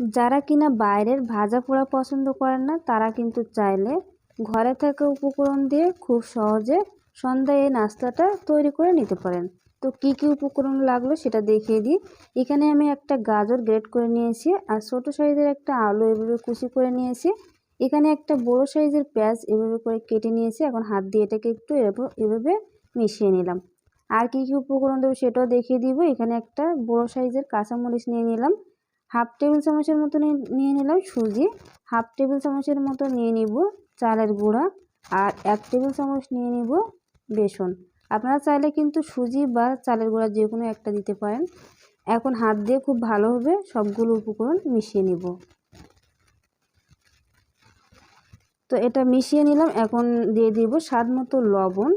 যারা কিনা বাইরের ভাজা পোড়া পছন্দ করেন না, তারা কিন্তু চাইলে ঘরে থাকা উপকরণ দিয়ে খুব সহজে সন্ধ্যায় এই নাস্তাটা তৈরি করে নিতে পারেন। তো কি কি উপকরণ লাগল সেটা দেখিয়ে দিই। এখানে আমি একটা গাজর গ্রেট করে নিয়েছি আর ছোটো সাইজের একটা আলু এভাবে কুচি করে নিয়েছি। এখানে একটা বড় সাইজের পেঁয়াজ এভাবে করে কেটে নিয়েছি। এখন হাত দিয়ে এটাকে একটু এভাবে মিশিয়ে নিলাম। আর কি কি উপকরণ দেবো সেটাও দেখিয়ে দিব। এখানে একটা বড় সাইজের কাঁচামরিচ নিয়ে নিলাম। হাফ টেবিল চামচের মতো নিয়ে নিলাম সুজি। হাফ টেবিল চামচের মতো নিয়ে নিব চালের গুঁড়া আর এক টেবিল চামচ নিয়ে নিব বেসন। আপনারা চাইলে কিন্তু সুজি বা চালের গুঁড়া যে কোনো একটা দিতে পারেন। এখন হাত দিয়ে খুব ভালোভাবে সবগুলো উপকরণ মিশিয়ে নিব। তো এটা মিশিয়ে নিলাম। এখন দিয়ে দিব স্বাদ মতো লবণ।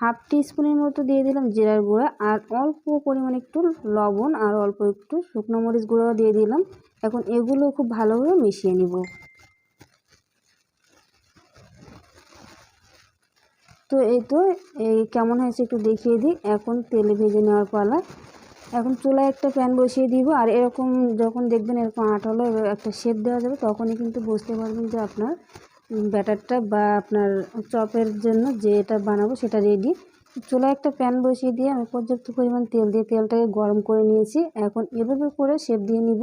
হাফ স্পুনের মতো দিয়ে দিলাম জিরার গুঁড়া আর অল্প পরিমাণ একটু লবণ আর অল্প একটু শুকনো মরিচ গুঁড়াও দিয়ে দিলাম। এখন এগুলো খুব ভালোভাবে মিশিয়ে নিব। তো এই তো, এই কেমন হয়েছে একটু দেখিয়ে দিই। এখন তেলে ভেজে নেওয়ার পালা। এখন চুলায় একটা প্যান বসিয়ে দিব আর এরকম যখন দেখবেন এরকম আঠালো একটা শেপ দেওয়া যাবে, তখনই কিন্তু বুঝতে পারবেন যে আপনার ব্যাটারটা বা আপনার চপের জন্য যে এটা বানাবো সেটা রেডি চুলায় একটা প্যান বসিয়ে দিয়ে আমি পর্যাপ্ত পরিমাণ তেল দিয়ে তেলটাকে গরম করে নিয়েছি। এখন এভাবে করে শেপ দিয়ে নিব।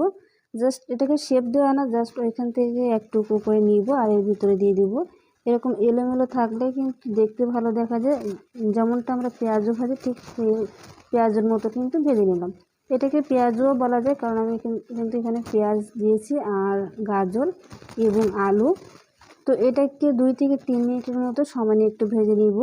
জাস্ট এটাকে শেপ দেওয়া না জাস্ট ওইখান থেকে একটুকু করে নিব আর এর ভিতরে দিয়ে দিব। এরকম এলোমেলো থাকলে কিন্তু দেখতে ভালো দেখা যায়। যেমনটা আমরা পেঁয়াজও ভাজি, ঠিক পেঁয়াজের মতো কিন্তু ভেজে নিলাম। এটাকে পেঁয়াজও বলা যায়, কারণ আমি কিন্তু এখানে পেঁয়াজ দিয়েছি আর গাজর এবং আলু। তো এটাকে দুই থেকে তিন মিনিটের মতো সমানে একটু ভেজে নিব।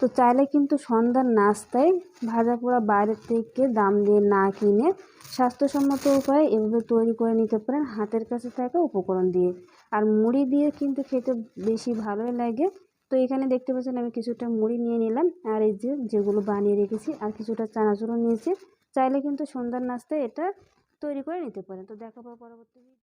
তো চাইলে কিন্তু সন্ধ্যার নাস্তায় ভাজা পোড়া বাইরের থেকে দাম দিয়ে না কিনে স্বাস্থ্যসম্মত উপায়ে এভাবে তৈরি করে নিতে পারেন হাতের কাছে থাকা উপকরণ দিয়ে। আর মুড়ি দিয়ে কিন্তু খেতে বেশি ভালোই লাগে। তো এখানে দেখতে পাচ্ছেন আমি কিছুটা মুড়ি নিয়ে নিলাম আর এই যে যেগুলো বানিয়ে রেখেছি আর কিছুটা চানাচুরও নিয়েছি। চাইলে কিন্তু সন্ধ্যার নাস্তায় এটা তৈরি করে নিতে পারেন। তো দেখা পরবর্তী